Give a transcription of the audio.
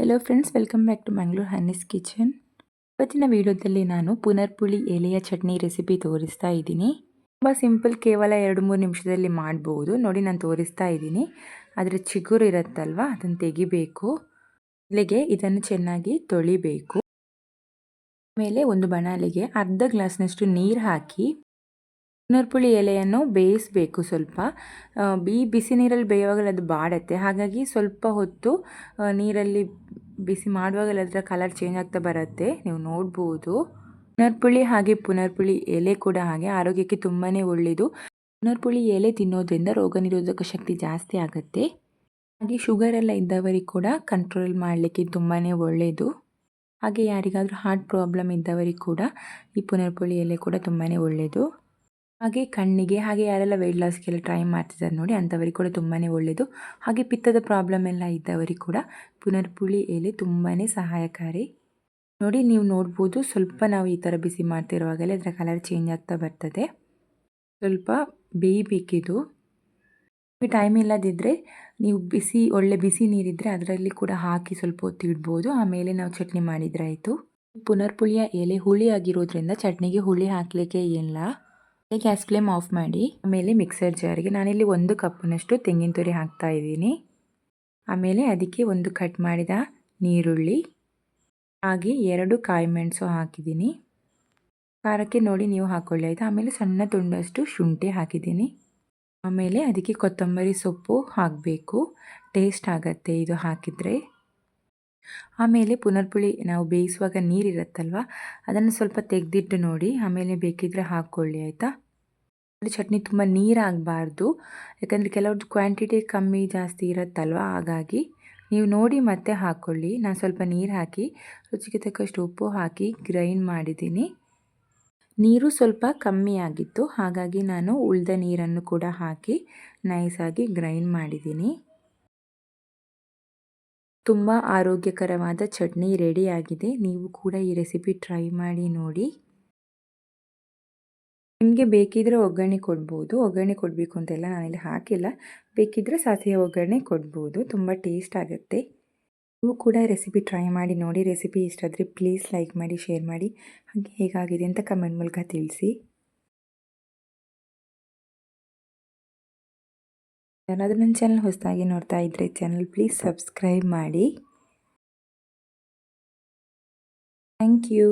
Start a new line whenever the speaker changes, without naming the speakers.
Hello friends welcome back to Mangalore Hani's kitchen ಇವತ್ತಿನ ವಿಡಿಯೋದಲ್ಲಿ ನಾನು ಪುನರ್ಪುಳಿ ಎಲೆಯ ಚಟ್ನಿ ರೆಸಿಪಿ ತೋರಿಸ್ತಾ ಇದ್ದೀನಿ. ತುಂಬ ಸಿಂಪಲ್ ಕೇವಲ ಎರಡು ಮೂರು ನಿಮಿಷದಲ್ಲಿ ಮಾಡ್ಬೋದು. ನೋಡಿ ನಾನು ತೋರಿಸ್ತಾ ಇದ್ದೀನಿ. ಅದರ ಚಿಗುರು ಇರುತ್ತಲ್ವ, ಅದನ್ನು ತೆಗಿಬೇಕು. ಇಲ್ಲಿಗೆ ಇದನ್ನು ಚೆನ್ನಾಗಿ ತೊಳಿಬೇಕು. ಆಮೇಲೆ ಒಂದು ಬಣಾಲಿಗೆ ಅರ್ಧ ಗ್ಲಾಸ್ನಷ್ಟು ನೀರು ಹಾಕಿ ಪುನರ್ಪುಳಿ ಎಲೆಯನ್ನು ಬೇಯಿಸಬೇಕು ಸ್ವಲ್ಪ. ಬಿ ಬಿಸಿ ನೀರಲ್ಲಿ ಬೇಯುವಾಗಲೇ ಅದು ಬಾಡತ್ತೆ. ಹಾಗಾಗಿ ಸ್ವಲ್ಪ ಹೊತ್ತು ನೀರಲ್ಲಿ ಬಿಸಿ ಮಾಡುವಾಗಲೇ ಅದರ ಕಲರ್ ಚೇಂಜ್ ಆಗ್ತಾ ಬರುತ್ತೆ. ನೀವು ನೋಡ್ಬೋದು. ಪುನರ್ಪುಳಿ ಹಾಗೆ ಪುನರ್ಪುಳಿ ಎಲೆ ಕೂಡ ಹಾಗೆ ಆರೋಗ್ಯಕ್ಕೆ ತುಂಬಾ ಒಳ್ಳೆಯದು ಪುನರ್ಪುಳಿ ಎಲೆ ತಿನ್ನೋದ್ರಿಂದ ರೋಗ ನಿರೋಧಕ ಶಕ್ತಿ ಜಾಸ್ತಿ ಆಗುತ್ತೆ. ಹಾಗೆ ಶುಗರ್ ಎಲ್ಲ ಇದ್ದವರಿಗೆ ಕೂಡ ಕಂಟ್ರೋಲ್ ಮಾಡಲಿಕ್ಕೆ ತುಂಬಾ ಒಳ್ಳೆಯದು ಹಾಗೆ ಯಾರಿಗಾದರೂ ಹಾರ್ಟ್ ಪ್ರಾಬ್ಲಮ್ ಇದ್ದವರಿಗೆ ಕೂಡ ಈ ಪುನರ್ಪುಳಿ ಎಲೆ ಕೂಡ ತುಂಬಾ ಒಳ್ಳೆಯದು ಹಾಗೆ ಕಣ್ಣಿಗೆ ಹಾಗೆ ಯಾರೆಲ್ಲ ವೆಯ್ಟ್ ಲಾಸ್ಗೆಲ್ಲ ಟ್ರೈ ಮಾಡ್ತಿದ್ದಾರೆ ನೋಡಿ ಅಂಥವರಿಗೆ ಕೂಡ ತುಂಬಾ ಒಳ್ಳೆಯದು ಹಾಗೆ ಪಿತ್ತದ ಪ್ರಾಬ್ಲಮ್ ಎಲ್ಲ ಇದ್ದವರಿಗೆ ಕೂಡ ಪುನರ್ಪುಳಿ ಎಲೆ ತುಂಬಾ ಸಹಾಯಕಾರಿ. ನೋಡಿ ನೀವು ನೋಡ್ಬೋದು ಸ್ವಲ್ಪ ನಾವು ಈ ಥರ ಬಿಸಿ ಮಾಡ್ತಿರುವಾಗಲೇ ಅದರ ಕಲರ್ ಚೇಂಜ್ ಆಗ್ತಾ ಬರ್ತದೆ. ಸ್ವಲ್ಪ ಬೇಯಬೇಕಿದು ಟೈಮ್ ಇಲ್ಲದಿದ್ದರೆ ನೀವು ಬಿಸಿ ಒಳ್ಳೆ ಬಿಸಿ ನೀರಿದ್ದರೆ ಅದರಲ್ಲಿ ಕೂಡ ಹಾಕಿ ಸ್ವಲ್ಪ ಹೊತ್ತು ಇಡ್ಬೋದು. ಆಮೇಲೆ ನಾವು ಚಟ್ನಿ ಮಾಡಿದರೆ ಆಯಿತು. ಪುನರ್ಪುಳಿಯ ಎಲೆ ಹುಳಿ ಆಗಿರೋದ್ರಿಂದ ಚಟ್ನಿಗೆ ಹುಳಿ ಹಾಕಲಿಕ್ಕೆ ಇಲ್ಲ. ಗ್ಯಾಸ್ ಫ್ಲೇಮ್ ಆಫ್ ಮಾಡಿ, ಆಮೇಲೆ ಮಿಕ್ಸರ್ ಜಾರಿಗೆ ನಾನಿಲ್ಲಿ ಒಂದು ಕಪ್ಪಿನಷ್ಟು ತೆಂಗಿನ ತುರಿ ಹಾಕ್ತಾ ಇದ್ದೀನಿ. ಆಮೇಲೆ ಅದಕ್ಕೆ ಒಂದು ಕಟ್ ಮಾಡಿದ ನೀರುಳ್ಳಿ, ಹಾಗೆ ಎರಡು ಕಾಯಿ ಮೆಣಸು ಹಾಕಿದ್ದೀನಿ. ಖಾರಕ್ಕೆ ನೋಡಿ ನೀವು ಹಾಕೊಳ್ಳಿ, ಆಯಿತು? ಆಮೇಲೆ ಸಣ್ಣ ತುಂಡಷ್ಟು ಶುಂಠಿ ಹಾಕಿದ್ದೀನಿ. ಆಮೇಲೆ ಅದಕ್ಕೆ ಕೊತ್ತಂಬರಿ ಸೊಪ್ಪು ಹಾಕಬೇಕು. ಟೇಸ್ಟ್ ಆಗುತ್ತೆ ಇದು ಹಾಕಿದರೆ. ಆಮೇಲೆ ಪುನರ್ಪುಳಿ ನಾವು ಬೇಯಿಸುವಾಗ ನೀರಿರುತ್ತಲ್ವ? ಅದನ್ನು ಸ್ವಲ್ಪ ತೆಗೆದಿಟ್ಟು ನೋಡಿ, ಆಮೇಲೆ ಬೇಕಿದ್ದರೆ ಹಾಕ್ಕೊಳ್ಳಿ, ಆಯಿತಾ? ಚಟ್ನಿ ತುಂಬ ನೀರಾಗಬಾರ್ದು, ಯಾಕಂದರೆ ಕೆಲವ್ರದ್ದು ಕ್ವಾಂಟಿಟಿ ಕಮ್ಮಿ ಜಾಸ್ತಿ ಇರುತ್ತಲ್ವ? ಹಾಗಾಗಿ ನೀವು ನೋಡಿ ಮತ್ತೆ ಹಾಕ್ಕೊಳ್ಳಿ. ನಾನು ಸ್ವಲ್ಪ ನೀರು ಹಾಕಿ, ರುಚಿಗೆ ತಕ್ಕಷ್ಟು ಉಪ್ಪು ಹಾಕಿ ಗ್ರೈಂಡ್ ಮಾಡಿದ್ದೀನಿ. ನೀರು ಸ್ವಲ್ಪ ಕಮ್ಮಿ ಆಗಿತ್ತು, ಹಾಗಾಗಿ ನಾನು ಉಳಿದ ನೀರನ್ನು ಕೂಡ ಹಾಕಿ ನೈಸಾಗಿ ಗ್ರೈಂಡ್ ಮಾಡಿದ್ದೀನಿ. ತುಂಬ ಆರೋಗ್ಯಕರವಾದ ಚಟ್ನಿ ರೆಡಿಯಾಗಿದೆ. ನೀವು ಕೂಡ ಈ ರೆಸಿಪಿ ಟ್ರೈ ಮಾಡಿ ನೋಡಿ. ನಿಮಗೆ ಬೇಕಿದ್ರೆ ಒಗ್ಗರಣೆ ಕೊಡ್ಬೋದು. ಒಗ್ಗರಣೆ ಕೊಡಬೇಕು ಅಂತೆಲ್ಲ ನಾನಿಲ್ಲಿ ಹಾಕಿಲ್ಲ. ಬೇಕಿದ್ದರೆ ಸಾಸಿವೆ ಒಗ್ಗರಣೆ ಕೊಡ್ಬೋದು. ತುಂಬ ಟೇಸ್ಟ್ ಆಗುತ್ತೆ. ನೀವು ಕೂಡ ರೆಸಿಪಿ ಟ್ರೈ ಮಾಡಿ ನೋಡಿ. ರೆಸಿಪಿ ಇಷ್ಟ ಆದರೆ ಪ್ಲೀಸ್ ಲೈಕ್ ಮಾಡಿ, ಶೇರ್ ಮಾಡಿ. ಹಾಗೆ ಹೇಗಾಗಿದೆ ಅಂತ ಕಮೆಂಟ್ ಮೂಲಕ ತಿಳಿಸಿ. ಯಾರಾದರೂ ನನ್ನ ಚಾನಲ್ ಹೊಸದಾಗಿ ನೋಡ್ತಾ ಇದ್ದರೆ ಚಾನಲ್ ಪ್ಲೀಸ್ ಸಬ್ಸ್ಕ್ರೈಬ್ ಮಾಡಿ. Thank you